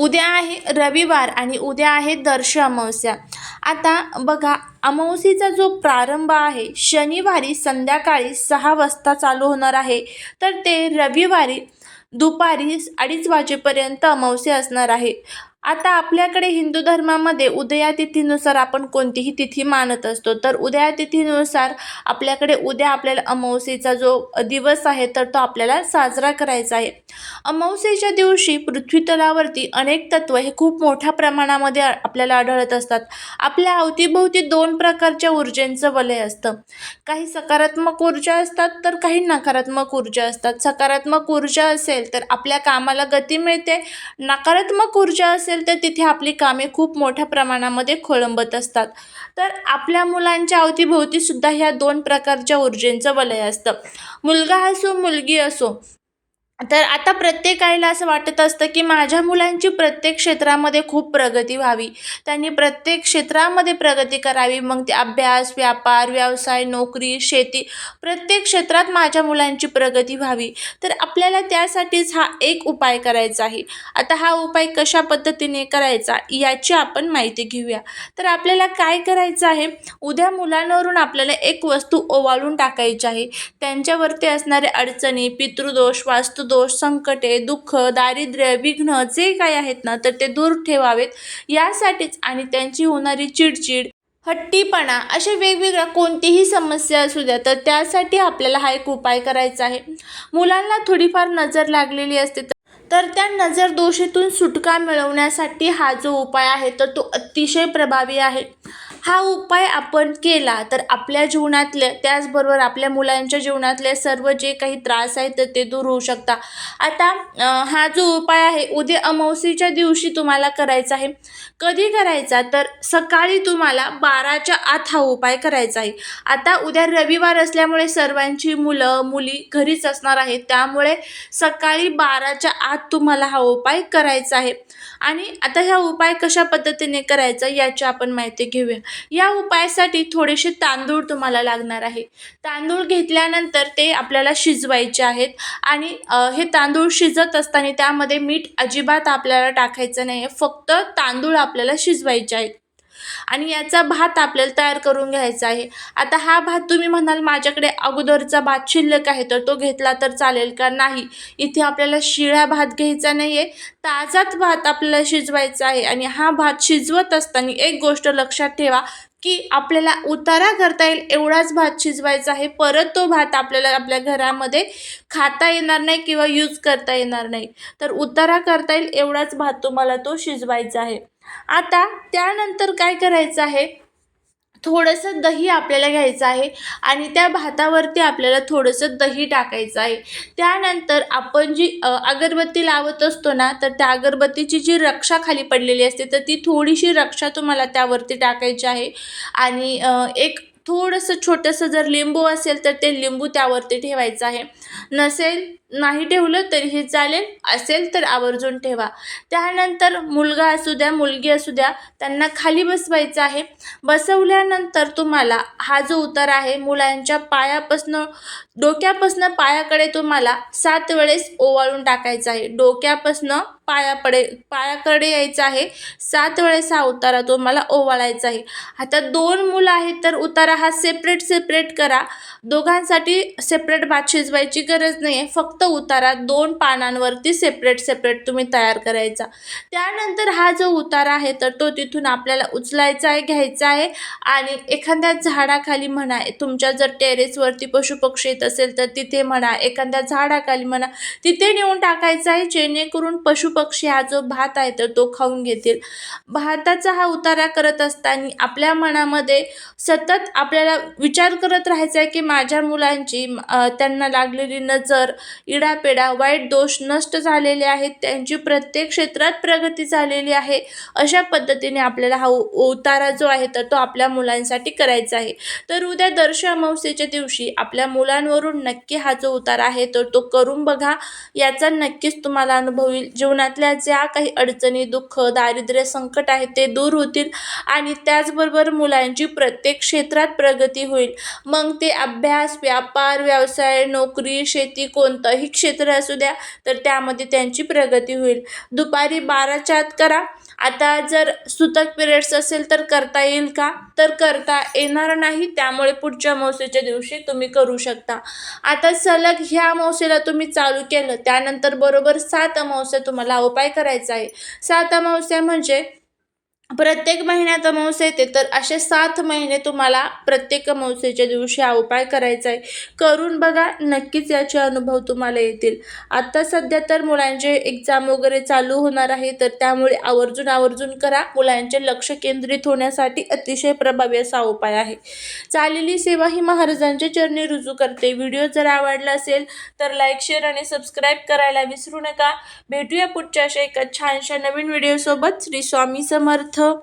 उद्या आहे रविवार आणि उद्या आहे दर्श अमावस्या. आता बघा अमावस्येचा जो प्रारंभ आहे शनिवारी संध्याकाळी सहा वाजता चालू होणार आहे. तर ते रविवारी दुपारी अडीच वाजेपर्यंत अमावस्या असणार आहे. आता आपल्याकडे हिंदू धर्मामध्ये उदया तिथीनुसार आपण कोणतीही तिथी मानत असतो. तर उदया तिथीनुसार आपल्याकडे उद्या आपल्याला अमावस्येचा जो दिवस आहे तर तो आपल्याला साजरा करायचा आहे. अमावस्येच्या दिवशी पृथ्वीतलावरती अनेक तत्व हे खूप मोठ्या प्रमाणामध्ये आपल्याला आढळत असतात. आपल्या अवतीभोवती दोन प्रकारच्या ऊर्जेंचं वलय असतं. काही सकारात्मक ऊर्जा असतात तर काही नकारात्मक ऊर्जा असतात. सकारात्मक ऊर्जा असेल तर आपल्या कामाला गती मिळते. नकारात्मक ऊर्जा असेल तर तिथे आपली कामे खूप मोठ्या प्रमाणामध्ये खोळंबत असतात. तर आपल्या मुलांच्या अवतीभोवतीसुद्धा ह्या दोन प्रकारच्या ऊर्जेंचं वलय असतं. मुलगा असो मुलगी असो तर आता प्रत्येकाला असं वाटत असतं की माझ्या मुलांची प्रत्येक क्षेत्रामध्ये खूप प्रगती व्हावी. त्यांनी प्रत्येक क्षेत्रामध्ये प्रगती करावी. मग ते अभ्यास व्यापार व्यवसाय नोकरी शेती प्रत्येक क्षेत्रात माझ्या मुलांची प्रगती व्हावी. तर आपल्याला त्यासाठीच हा एक उपाय करायचा आहे. आता हा उपाय कशा पद्धतीने करायचा याची आपण माहिती घेऊया. तर आपल्याला काय करायचं आहे? उद्या मुलांवरून आपल्याला एक वस्तू ओवाळून टाकायची आहे. त्यांच्यावरती असणारे अडचणी पितृदोष दोष संकटे दुःख दारिद्र्य विघ्न जे काही आहेत ना तर ते दूर ठेवावेत. यासाठीच आणि त्यांची होणारी चिडचिड हट्टीपणा अशा वेगवेगळ्या कोणतीही समस्या असू द्या तर त्यासाठी आपल्याला हा एक उपाय करायचा आहे. मुलांना थोडीफार नजर लागलेली असते तर तर त्या नजर दोषीतून सुटका मिळवण्यासाठी हा जो उपाय आहे तर तो अतिशय प्रभावी आहे. हा उपाय आपण केला तर आपल्या जीवनातल्या त्याचबरोबर आपल्या मुलांच्या जीवनातले सर्व जे काही त्रास आहेत तर ते दूर होऊ शकता. आता हा जो उपाय आहे उद्या अमावस्येच्या दिवशी तुम्हाला करायचा आहे. कधी करायचा? तर सकाळी तुम्हाला बाराच्या आत हा उपाय करायचा आहे. आता उद्या रविवार असल्यामुळे सर्वांची मुलं मुली घरीच असणार आहेत. त्यामुळे सकाळी बाराच्या आत तुम्हाला हा उपाय करायचा आहे. आणि आता ह्या उपाय कशा पद्धतीने करायचा याची आपण माहिती घेऊया. या उपायासाठी थोडेसे तांदूळ तुम्हाला लागणार आहे. तांदूळ घेतल्यानंतर ते आपल्याला शिजवायचे आहेत आणि हे तांदूळ शिजत असताना त्यामध्ये मीठ अजिबात आपल्याला टाकायचं नाही आहे फक्त तांदूळ आपल्याला शिजवायचे आहेत. आणि याचा भात आपल्याला तयार करून घ्यायचा आहे. आता हा भात तुम्ही म्हणाल माझ्याकडे अगोदरचा भात शिल्लक आहे तर तो घेतला तर चालेल का? नाही. इथे आपल्याला शिळा भात घ्यायचा नाही आहे ताजाच भात आपल्याला शिजवायचा आहे आणि हा भात शिजवत असताना एक गोष्ट लक्षात ठेवा की आपल्याला उतारा करता येईल एवढाच भात शिजवायचा आहे. परत तो भात आपल्याला आपल्या घरामध्ये खाता येणार नाही किंवा यूज करता येणार नाही. तर उतारा करता येईल एवढाच भात तुम्हाला तो शिजवायचा आहे. आता त्यानंतर काय करायचं आहे? थोडंसं दही आपल्याला घ्यायचं आहे आणि त्या भातावरती आपल्याला थोडंसं दही टाकायचं आहे. त्यानंतर आपण जी अगरबत्ती लावत असतो ना तर त्या अगरबत्तीची जी रक्षा खाली पडलेली असते तर ती थोडीशी रक्षा तुम्हाला त्यावरती टाकायची आहे. आणि एक थोडंसं छोटंसं जर लिंबू असेल तर ते लिंबू त्यावरती ठेवायचं आहे. नसेल नाही ठेवलं तरीही चालेल. असेल तर आवर्जून ठेवा. त्यानंतर मुलगा असू द्या मुलगी असू द्या त्यांना खाली बसवायचं आहे. बसवल्यानंतर तुम्हाला हा जो उतार आहे मुलांच्या पायापासनं डोक्यापासनं पायाकडे तुम्हाला सात वेळेस ओवाळून टाकायचा आहे. डोक्यापासनं पायाकडे पायाकडे यायचं आहे. सात वेळेस हा उतारा तुम्हाला ओवाळायचा आहे. आता दोन मुलं आहेत तर उतारा हा सेपरेट सेपरेट करा. दोघांसाठी सेपरेट भात शिजवायची गरज नाही आहे फक्त उतारा दोन पानांवरती सेपरेट सेपरेट तुम्ही तयार करायचा. त्यानंतर हा जो उतारा आहे तर तो तिथून आपल्याला उचलायचा आहे घ्यायचा आहे. आणि एखाद्या झाडाखाली म्हणा तुमच्या जर टेरेसवरती पशुपक्षी येत असेल तर तिथे म्हणा एखाद्या झाडाखाली म्हणा तिथे नेऊन टाकायचा आहे. जेणेकरून पशुपक्षी हा जो भात आहे तर तो खाऊन घेतील. भाताचा हा उतारा करत असताना आपल्या मनामध्ये सतत आपल्याला विचार करत राहायचा आहे की माझ्या मुलांची त्यांना लागलेली नजर इडापेडा वाईट दोष नष्ट झालेले आहेत त्यांची प्रत्येक क्षेत्रात प्रगती झालेली आहे अशा पद्धतीने आपल्याला हा उतारा जो आहे तर तो आपल्या मुलांसाठी करायचा आहे. तर उद्या दर्श अमावस्येच्या दिवशी आपल्या मुलांवरून नक्की हा जो उतारा आहे तर तो करून बघा. याचा नक्कीच तुम्हाला अनुभव येईल जीवनातल्या ज्या काही अडचणी दुःख दारिद्र्य संकट आहे ते दूर होतील आणि त्याचबरोबर मुलांची प्रत्येक क्षेत्रात प्रगती होईल. मग ते अभ्यास अभ्यास व्यापार व्यवसाय नोकरी शेती कोणतंही क्षेत्र असू द्या तर त्यामध्ये त्यांची प्रगती होईल. दुपारी बाराच्या आत करा. आता जर सुतक पिरियड्स असेल तर करता येईल का? तर करता येणार नाही. त्यामुळे पुढच्या मौसेच्या दिवशी तुम्ही करू शकता. आता सलग ह्या मौसेला तुम्ही चालू केलं. त्यानंतर बरोबर सात अमावस्या तुम्हाला उपाय करायचा आहे. सात अमावस्या म्हणजे प्रत्येक महिन्यात अमावस्या येते तर असे सात महिने तुम्हाला प्रत्येक अमावस्येच्या दिवशी हा उपाय करायचा आहे. करून बघा नक्कीच याचे अनुभव तुम्हाला येतील. आत्ता सध्या तर मुलांचे एक्झाम वगैरे चालू होणार आहे तर त्यामुळे आवर्जून आवर्जून करा. मुलांचे लक्ष केंद्रित होण्यासाठी अतिशय प्रभावी असा उपाय आहे. चाललेली सेवा ही महाराजांच्या चरणी रुजू करते. व्हिडिओ जर आवडला असेल तर लाईक शेअर आणि सबस्क्राईब करायला विसरू नका. भेटूया पुढच्या अशा एका छानशा नवीन व्हिडिओसोबत श्री स्वामी समर्थ. 车.